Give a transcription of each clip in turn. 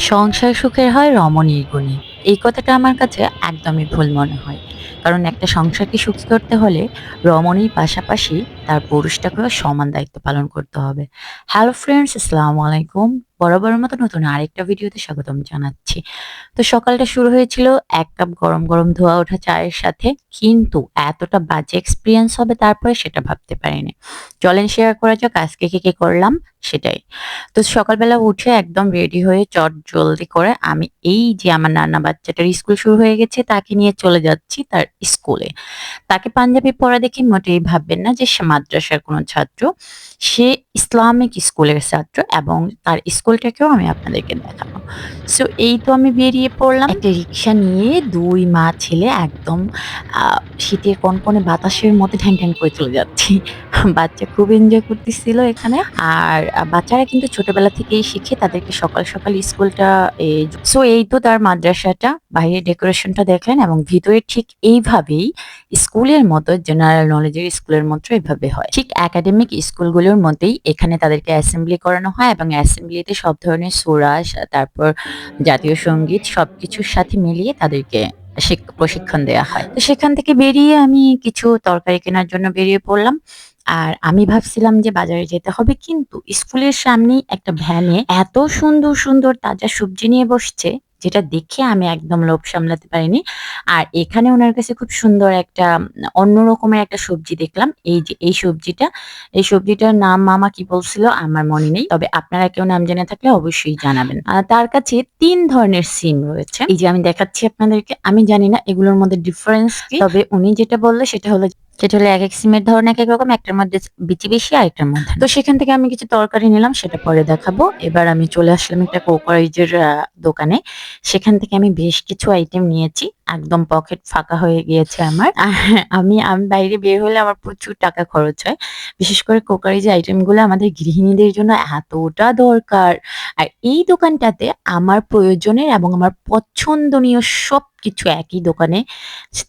সংসার সুখের হয় রমণীর গুণে। এই কথাটা আমার কাছে একদমই ভুল মনে হয়। কারণ একটা সংসারকে সুখী করতে হলে রমণীর পাশাপাশি তার পুরুষটাকেও সমান দায়িত্ব পালন করতে হবে। হ্যালো ফ্রেন্ডস আসসালামু আলাইকুম। বরাবরের মতো নতুন আরেকটা ভিডিওতে স্বাগতম জানাচ্ছি। তো সকালটা শুরু হয়েছিল এক কাপ গরম গরম ধোয়া ওঠা চায়ের সাথে, কিন্তু এতটা বাজে এক্সপিরিয়েন্স হবে তারপরে সেটা ভাবতে পারিনি। চলেন শেয়ার করা যাক আজকে কি কি করলাম সেটাই। তো সকালবেলা উঠে একদম রেডি হয়ে চট জলদি করে আমি এই যে আমার নানা বাচ্চাটার স্কুল শুরু হয়ে গেছে, তাকে নিয়ে চলে যাচ্ছি তার স্কুলে তাকে পাঞ্জাবি পড়া দেখে মোটেই ভাববেন না যে সে মাদ্রাসার কোনো ছাত্র। সে ইসলামিক স্কুলের ছাত্র এবং তার স্কুলটাকেও আমি আপনাদেরকে দেখাবো। সো এই তো আমি বেরিয়ে পড়লাম। একটা রিক্সা নিয়ে দুই মা ছেলে একদম শীতের কনকনে বাতাসের মধ্যে ঠ্যাং ঠ্যাং করে চলে যাচ্ছি। বাচ্চা খুব এনজয় করতেছিল এখানে। আর বাচ্চারা কিন্তু ছোটবেলা থেকেই শিখে তাদেরকে সকাল সকাল স্কুলটা সো এই তো তার মাদ্রাসাটা। বাইরের ডেকোরেশনটা দেখলেন এবং ভিতরে ঠিক এইভাবেই স্কুলের মতো, জেনারেল নলেজের স্কুলের মতো এভাবে হয়। ঠিক একাডেমিক স্কুলগুলোর মধ্যেই এখানে তাদেরকে অ্যাসেম্বলি করানো হয় এবং অ্যাসেম্বলিতে সব ধরনের সুরাস, তারপর জাতীয় সংগীত সব কিছুর সাথে মিলিয়ে তাদেরকে প্রশিক্ষণ দেওয়া হয়। তো সেখান থেকে বেরিয়ে আমি কিছু তরকারি কেনার জন্য বেরিয়ে পড়লাম। আর আমি ভাবছিলাম যে বাজারে যেতে হবে, কিন্তু স্কুলের সামনেই একটা ভ্যানে এত সুন্দর সুন্দর তাজা সবজি নিয়ে বসছে যেটা দেখে আমি একদম লোভ সামলাতে পারিনি। আর এখানে ওনার কাছে খুব সুন্দর একটা অন্য রকমের একটা সবজি দেখলাম। এই যে, এই সবজিটা, এই সবজিটার নাম মামা কি বলছিল আমার মনে নেই। তবে আপনারা কেউ নাম জেনে থাকলে অবশ্যই জানাবেন। তার কাছে তিন ধরনের সিম রয়েছে। এই যে, আমি দেখাচ্ছি আপনাদেরকে। আমি জানি না এগুলোর মধ্যে ডিফারেন্স তবে উনি যেটা বলল সেটা হলো সেটা হলো এক এক সিমের ধরন এক এক রকম, একটার মধ্যে বিচি বেশি, আরেকটার মধ্যে তো সেখান থেকে আমি কিছু তরকারি নিলাম, সেটা পরে দেখাবো। এবার আমি চলে আসলাম একটা কোকারিজের দোকানে। সেখান থেকে আমি বেশ কিছু আইটেম নিয়েছি। একদম পকেট ফাঁকা হয়ে গিয়েছে আমার। আমি আমি বাইরে বের হলে আমার প্রচুর টাকা খরচ হয়। বিশেষ করে কোকারিজ আইটেমগুলো আমাদের গৃহিণীদের জন্য এতটা দরকার। আর এই দোকানটাতে আমার প্রয়োজনের এবং আমার পছন্দনীয় সব কিছু একই দোকানে।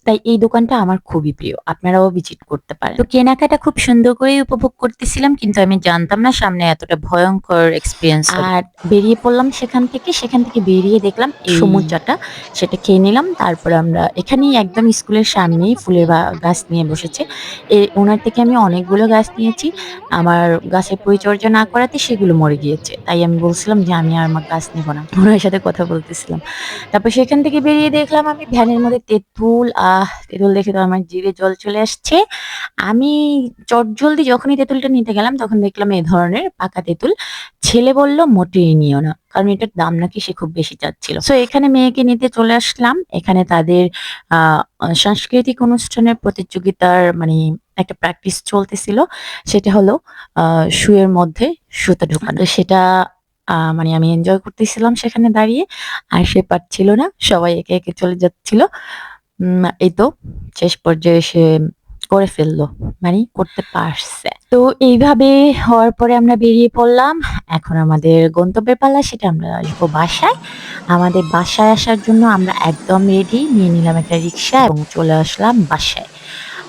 তাই এই দোকানটা আমার খুবই প্রিয়। আপনারাও ভিজিট করতে পারেন। তো কেনাকাটা খুব সুন্দর করে উপভোগ করতেছিলাম কিন্তু আমি জানতাম না সামনে এতটা ভয়ঙ্কর এক্সপিরিয়েন্স আর বেরিয়ে পড়লাম সেখান থেকে সেখান থেকে বেরিয়ে দেখলাম সমুদ্রটা। সেটা খেয়ে নিলাম তারপরে আমরা এখানেই একদম স্কুলের সামনেই ফুলের গাছ নিয়ে বসেছে। এ ওনার থেকে আমি অনেকগুলো গাছ নিয়েছি। আমার গাছের পরিচর্যা না করাতে সেগুলো মরে গিয়েছে। তাই আমি বলছিলাম যে আমি আর আমার গাছ নিব না। ওনার সাথে কথা বলতেছিলাম। তারপর সেখান থেকে বেরিয়ে দেখলাম আমি ভ্যানের মধ্যে তেঁতুল, আহ, তেঁতুল দেখে তো আমার জিভে জল চলে আসছে। আমি চটজলদি যখনই তেঁতুলটা নিতে গেলাম তখন দেখলাম এ ধরনের পাকা তেঁতুল। ছেলে বলল, মোটেই নিও না। কারণ এটার দাম নাকি সে খুব বেশি চাচ্ছিল। সো এখানে মেয়েকে নিতে চলে আসলাম। এখানে তাদের সাংস্কৃতিক অনুষ্ঠানের প্রতিযোগিতার মানে একটা প্র্যাকটিস চলতেছিল। সেটা হলো শুয়ের মধ্যে সুতো ঢোকানো। সেটা মানে আমি এনজয় করতেছিলাম সেখানে দাঁড়িয়ে। আর সে পারছিল না। সবাই একে একে চলে যাচ্ছিল। এই তো শেষ পর্যায়ে সে করে ফেলল। মানে করতে পারছে। তো এইভাবে হওয়ার পরে আমরা বেরিয়ে পড়লাম। এখন আমাদের গন্তব্যের পাল্লা সেটা আমরা আসব বাসায়। আমাদের বাসায় আসার জন্য আমরা একদম রেডি নিয়ে নিলাম একটা রিক্সা এবং চলে আসলাম বাসায়।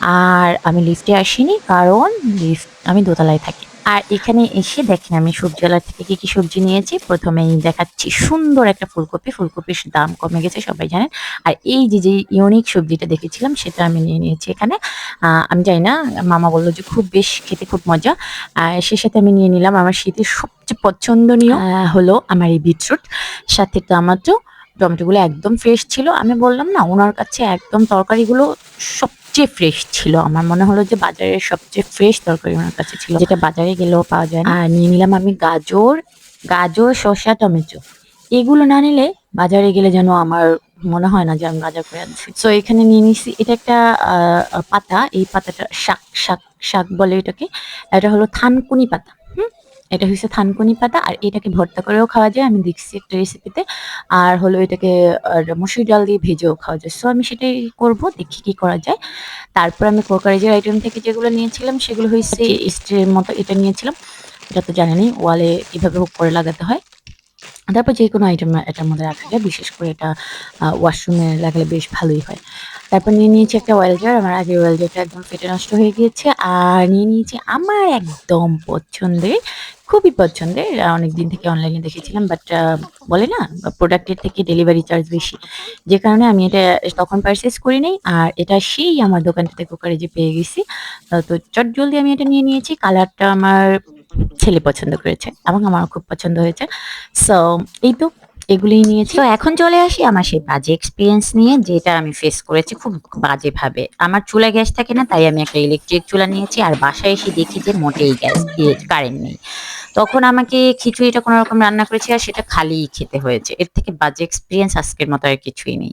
আর আমি লিফটে আসিনি কারণ লিফট আমি দোতলায় থাকি। আর এখানে এসে দেখেন আমি সবজিওয়ালা থেকে কি কি সবজি নিয়েছি। প্রথমেই দেখাচ্ছি সুন্দর একটা ফুলকপি। ফুলকপির দাম কমে গেছে, সবাই জানেন। আর এই যে যে ইউনিক সবজিটা দেখেছিলাম, সেটা আমি নিয়ে নিয়েছি এখানে। আমি জানি না, মামা বলল যে খুব বেশ, খেতে খুব মজা। আর সে সাথে আমি নিয়ে নিলাম আমার শীতের সবচেয়ে পছন্দনীয় হলো আমার এই বিটরুট। সাথে টমেটো। টমেটোগুলো একদম ফ্রেশ ছিল। আমি বললাম, না, ওনার কাছে একদম তরকারিগুলো সবচেয়ে ফ্রেশ ছিল। আমার মনে হলো যে বাজারের সবচেয়ে ফ্রেশ তরকারি ওনার কাছে ছিল। যেটা বাজারে গেলেও পাওয়া যায় আর নিয়ে নিলাম আমি গাজর গাজর, শসা, টমেটো। এগুলো না নিলে বাজারে গেলে যেন আমার মনে হয় না যে আমি গাজর করে আনছি তো এখানে নিয়ে নিছি, এটা একটা পাতা। এই পাতাটা শাক শাক শাক বলে এটাকে। এটা হলো থানকুনি পাতা। এটা হচ্ছে থানকুনি পাতা, আর এটাকে ভর্তা করেও খাওয়া যায়। আমি দেখছি একটা রেসিপিতে আর হলো এটাকে মসুর ডাল দিয়ে ভেজেও খাওয়া যায়। সো আমি সেটাই করব, দেখি কি করা যায়। তারপর আমি কোকারেজের আইটেম থেকে যেগুলো নিয়েছিলাম, সেগুলো হয়েছে স্ট্রের মতো এটা নিয়েছিলাম। এটা তো জানেনই, ওয়ালে হুক করে লাগাতে হয়। তারপর যেকোনো আইটেম এটার মধ্যে রাখা যায়। বিশেষ করে এটা ওয়াশরুমে লাগালে বেশ ভালোই হয়। তারপর নিয়ে নিয়েছি একটা ওয়েল জার। আমার আগের ওয়েল জারটা একদম ফেটে নষ্ট হয়ে গিয়েছে। আর নিয়ে নিয়েছি আমার একদম পছন্দের, খুবই পছন্দের অনেক দিন থেকে অনলাইনে দেখেছিলাম বাট বলে না প্রোডাক্টের থেকে ডেলিভারি চার্জ বেশি। যে কারণে আমি এটা তখন পারচেস করি নাই। আর এটা সেই আমার দোকানটাতে কোকারেজে পেয়ে গেছি। তো চট জলদি আমি এটা নিয়ে নিয়েছি। কালারটা আমার ছেলে পছন্দ করেছে এবং আমারও খুব পছন্দ হয়েছে। সো এই তো এগুলোই নিয়েছি। তো এখন চলে আসি আমার সেই বাজে এক্সপিরিয়েন্স নিয়ে, যেটা আমি ফেস করেছি খুব বাজেভাবে। আমার চুলা গ্যাস থাকে না, তাই আমি একটা ইলেকট্রিক চুলা নিয়েছি। আর বাসায় এসে দেখি যে মোটেই গ্যাস দিয়ে কারেন্ট নেই। তখন আমাকে খিচুড়িটা কোনোরকম রান্না করেছি, আর সেটা খালিই খেতে হয়েছে। এর থেকে বাজে এক্সপিরিয়েন্স আজকের মতো আর কিছুই নেই।